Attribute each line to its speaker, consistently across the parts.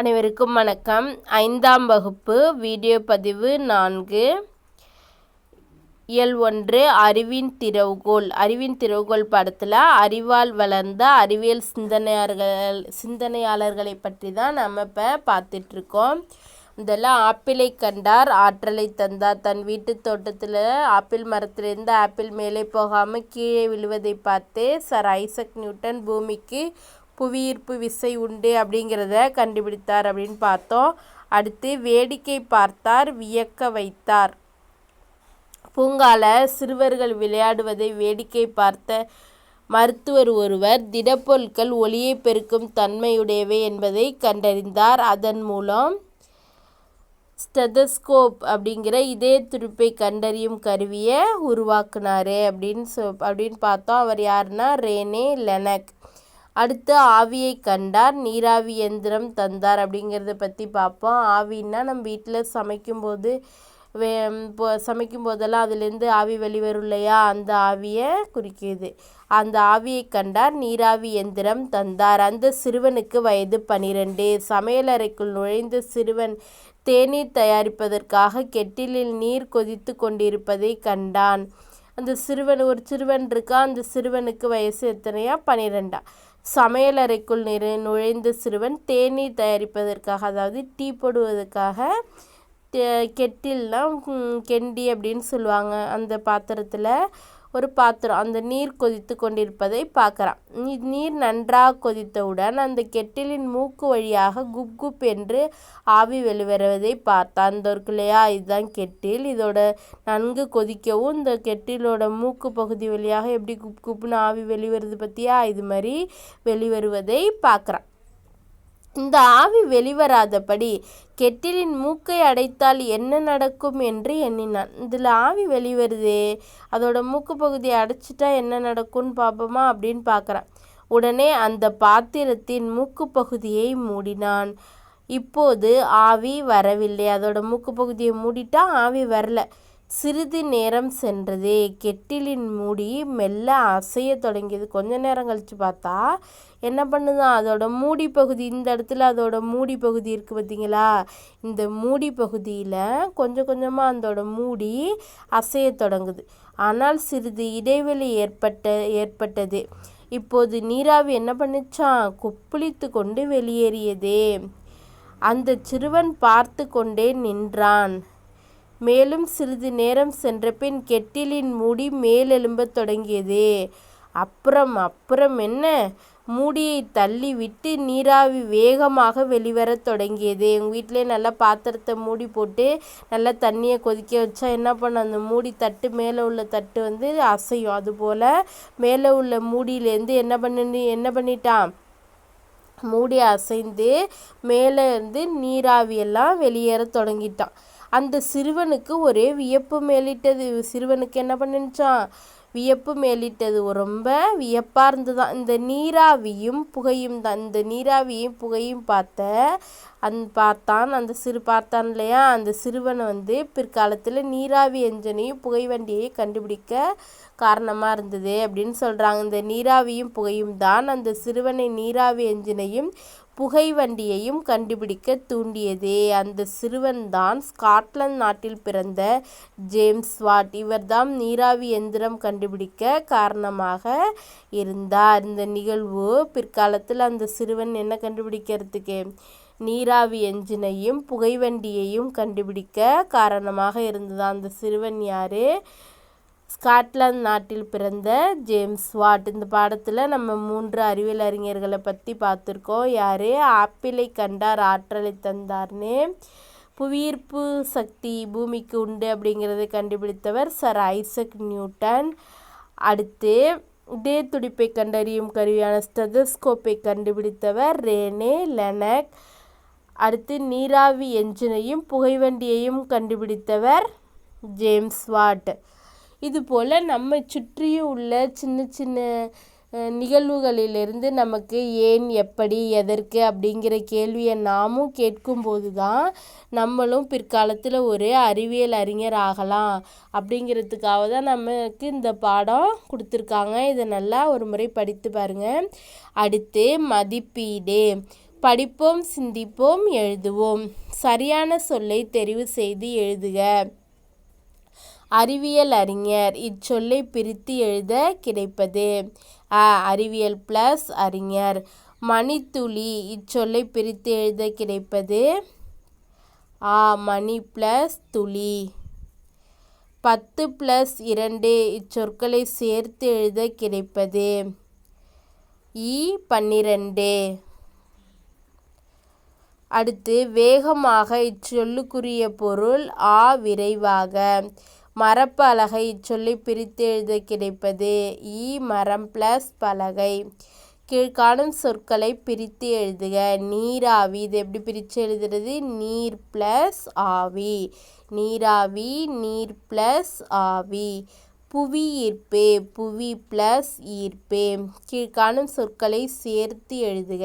Speaker 1: அனைவருக்கும் வணக்கம். ஐந்தாம் வகுப்பு வீடியோ பதிவு நான்கு. இயல் ஒன்று அறிவின் திறவுகோல் அறிவின் திறவுகோல் படத்தில் அறிவால் வளர்ந்த அறிவியல் சிந்தனையாளர்கள் சிந்தனையாளர்களை பற்றி தான் நம்ம இப்போ பார்த்துட்ருக்கோம். இதெல்லாம் ஆப்பிளை கண்டார் ஆற்றலை தந்தார். தன் வீட்டு தோட்டத்தில் ஆப்பிள் மரத்திலிருந்து ஆப்பிள் மேலே போகாமல் கீழே விழுவதை பார்த்து சர் ஐசக் நியூட்டன் பூமிக்கு புவியீர்ப்பு விசை உண்டு அப்படிங்கிறத கண்டுபிடித்தார் அப்படின்னு பார்த்தோம். அடுத்து வேடிக்கை பார்த்தார் வியக்க வைத்தார். பூங்கால சிறுவர்கள் விளையாடுவதை வேடிக்கை பார்த்த மருத்துவர் ஒருவர் திடப்பொருட்கள் ஒளியை பெருக்கும் தன்மையுடையவை என்பதை கண்டறிந்தார். அதன் மூலம் ஸ்டெதஸ்கோப் அப்படிங்கிற இதே துடிப்பை கண்டறியும் கருவியை உருவாக்குனாரு அப்படின்னு சொ அப்படின்னு பார்த்தோம். அவர் யாருன்னா ரேனே லெனக். அடுத்து ஆவியை கண்டார் நீராவி எந்திரம் தந்தார் அப்படிங்கிறத பற்றி பார்ப்போம் ஆவின்னா நம்ம வீட்டில் சமைக்கும்போது வே இப்போ சமைக்கும் போதெல்லாம் அதுலேருந்து ஆவி வெளிவரும் இல்லையா? அந்த ஆவியை குறிக்கிது. அந்த ஆவியை கண்டார் நீராவி எந்திரம் தந்தார். அந்த சிறுவனுக்கு வயது பனிரெண்டு. சமையலறைக்குள் நுழைந்த சிறுவன் தேநீர் தயாரிப்பதற்காக கெட்டிலில் நீர் கொதித்து கொண்டிருப்பதை கண்டான். அந்த சிறுவன் ஒரு சிறுவன் இருக்கா? அந்த சிறுவனுக்கு வயசு எத்தனையா? பனிரெண்டா. சமையலறைக்குள் நிறை நுழைந்த சிறுவன் தேநீர் தயாரிப்பதற்காக அதாவது டீ போடுவதற்காக கெட்டில்னால் கெண்டி அப்படின்னு சொல்லுவாங்க. அந்த பாத்திரத்தில் ஒரு பாத்திரம் அந்த நீர் கொதித்து கொண்டிருப்பதை பார்க்குறான் நீர் நன்றாக கொதித்தவுடன் அந்த கெட்டிலின் மூக்கு வழியாக குப் குப் என்று ஆவி வெளிவருவதை பார்த்தான். இந்த இருக்கு இல்லையா இதுதான் கெட்டில். இதோட நன்கு கொதிக்கவும் இந்த கெட்டிலோட மூக்கு பகுதி வழியாக எப்படி குப் குப்னு ஆவி வெளிவருது பற்றியா இது மாதிரி வெளிவருவதை பார்க்குறான். இந்த ஆவி வெளிவராதபடி கெட்டிலின் மூக்கை அடைத்தால் என்ன நடக்கும் என்று எண்ணினான். இதில் ஆவி வெளிவருதே அதோட மூக்கு பகுதியை அடைச்சிட்டா என்ன நடக்கும்னு பார்ப்போமா அப்படின்னு பார்க்குறான் உடனே அந்த பாத்திரத்தின் மூக்கு பகுதியை மூடினான். இப்போது ஆவி வரவில்லை. அதோட மூக்கு பகுதியை மூடிட்டா ஆவி வரல. சிறிது நேரம் சென்றது. கெட்டிலின் மூடி மெல்ல அசைய தொடங்கியது. கொஞ்ச நேரம் கழித்து பார்த்தா என்ன பண்ணுதான் அதோட மூடி பகுதி இந்த இடத்துல அதோட மூடி பகுதி இருக்குது பார்த்தீங்களா? இந்த மூடி பகுதியில் கொஞ்சம் கொஞ்சமாக அதோட மூடி அசைய தொடங்குது. ஆனால் சிறிது இடைவெளி ஏற்பட்ட ஏற்பட்டது. இப்போது நீராவி என்ன பண்ணிச்சான் கொப்புளித்து கொண்டு வெளியேறியதே. அந்த சிறுவன் பார்த்து கொண்டே நின்றான். மேலும் சிறிது நேரம் சென்றபின் கெட்டிலின் மூடி மேலெழும்பத் தொடங்கியது. அப்புறம் அப்புறம் என்ன? மூடியை தள்ளி விட்டு நீராவி வேகமாக வெளிவரத் தொடங்கியது. எங்கள் வீட்டிலே நல்லா பாத்திரத்தை மூடி போட்டு நல்லா தண்ணியை கொதிக்க வச்சா என்ன பண்ண அந்த மூடி தட்டு மேலே உள்ள தட்டு வந்து அசையும். அதுபோல் மேலே உள்ள மூடியிலேருந்து என்ன பண்ணி என்ன பண்ணிட்டான்? மூடி அசைந்து மேலே இருந்து நீராவியெல்லாம் வெளியேற தொடங்கிட்டான். அந்த சிறுவனுக்கு ஒரே வியப்பு மேலிட்டது. சிறுவனுக்கு என்ன பண்ணுச்சான்? வியப்பு மேலிட்டது. ரொம்ப வியப்பாக இருந்ததுதான் இந்த நீராவியும் புகையும் தான். இந்த நீராவியும் புகையும் பார்த்த அந் பார்த்தான். அந்த சிறு பார்த்தான் இல்லையா? அந்த சிறுவனை வந்து பிற்காலத்தில் நீராவி எஞ்சனையும் புகை வண்டியை கண்டுபிடிக்க காரணமாக இருந்தது அப்படின்னு சொல்கிறாங்க இந்த நீராவியும் புகையும் தான் அந்த சிறுவனை நீராவி எஞ்சினையும் புகை வண்டியையும் கண்டுபிடிக்க தூண்டியதே. அந்த சிறுவன் தான் ஸ்காட்லாந்து நாட்டில் பிறந்த ஜேம்ஸ் வாட். இவர்தான் நீராவி எந்திரம் கண்டுபிடிக்க காரணமாக இருந்தார். இந்த நிகழ்வு பிற்காலத்தில் அந்த சிறுவன் என்ன கண்டுபிடிக்கிறதுக்கு? நீராவி என்ஜினையும் புகைவண்டியையும் கண்டுபிடிக்க காரணமாக இருந்தது. அந்த சிறுவன் யார்? ஸ்காட்லாந்து நாட்டில் பிறந்த ஜேம்ஸ் வாட். இந்த பாடத்தில் நம்ம மூன்று அறிவியல் அறிஞர்களை பற்றி பார்த்துருக்கோம். யார்? ஆப்பிளை கண்டார் ஆற்றலை தந்தார்னு. புவியீர்ப்பு சக்தி பூமிக்கு உண்டு அப்படிங்கிறத கண்டுபிடித்தவர் சர் ஐசக் நியூட்டன். அடுத்து இதே துடிப்பை கண்டறியும் கருவியான ஸ்டெதஸ்கோப்பை கண்டுபிடித்தவர் ரேனே லெனக். அடுத்து நீராவி என்ஜினையும் புகைவண்டியையும் கண்டுபிடித்தவர் ஜேம்ஸ் வாட். இதுபோல் நம்ம சுற்றியும் உள்ள சின்ன சின்ன நிகழ்வுகளிலிருந்து நமக்கு ஏன் எப்படி எதற்கு அப்படிங்கிற கேள்வியை நாமும் கேட்கும்போது தான் நம்மளும் பிற்காலத்தில் ஒரு அறிவியல் அறிஞர் ஆகலாம். அப்படிங்கிறதுக்காக தான் நமக்கு இந்த பாடம் கொடுத்துருக்காங்க. இதை நல்லா ஒரு முறை படித்து பாருங்கள் அடுத்து மதிப்பீடு. படிப்போம் சிந்திப்போம் எழுதுவோம். சரியான சொல்லை தெரிவு செய்து எழுதுக. அறிவியல் அறிஞர். இச்சொல்லை பிரித்து எழுத கிடைப்பது. அ அறிவியல் ப்ளஸ் அறிஞர். மணித்துளி இச்சொல்லை பிரித்து எழுத கிடைப்பது. ஆ மணி ப்ளஸ் துளி. பத்து பிளஸ் இரண்டு இச்சொற்களை சேர்த்து எழுத கிடைப்பது. இ பன்னிரண்டு. அடுத்து வேகமாக இச்சொல்லுக்குரிய பொருள் ஆ விரைவாக. மரப்பலகை சொல்லி பிரித்து எழுத கிடைப்பது ஈ மரம் ப்ளஸ் பலகை. கீழ்காணும் சொற்களை பிரித்து எழுதுக. நீராவி இது எப்படி பிரித்து எழுதுறது? நீர் ப்ளஸ் ஆவி. நீராவி நீர் ப்ளஸ் ஆவி. புவி ஈர்ப்பு புவி ப்ளஸ் ஈர்ப்பு. கீழ்காணும் சொற்களை சேர்த்து எழுதுக.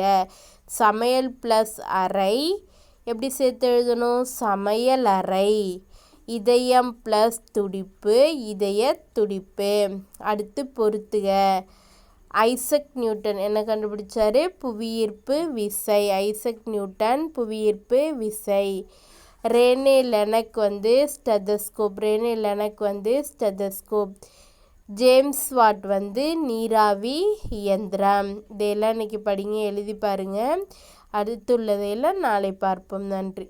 Speaker 1: சமையல் ப்ளஸ் அறை. எப்படி சேர்த்து எழுதணும்? சமையல் அறை. இதயம் ப்ளஸ் துடிப்பு இதய துடிப்பு. அடுத்து பொறுத்துக. ஐசக் நியூட்டன் என்ன கண்டுபிடிச்சாரு? புவியீர்ப்பு விசை. ஐசக் நியூட்டன் புவியீர்ப்பு விசை. ரேனே லெனக் வந்து ஸ்டெதஸ்கோப். ரேனே லெனக் வந்து ஸ்டெதஸ்கோப். ஜேம்ஸ் வாட் வந்து நீராவி இயந்திரம். இதையெல்லாம் இன்றைக்கி படிங்க எழுதி பாருங்கள் அடுத்துள்ளதையெல்லாம் நாளை பார்ப்போம். நன்றி.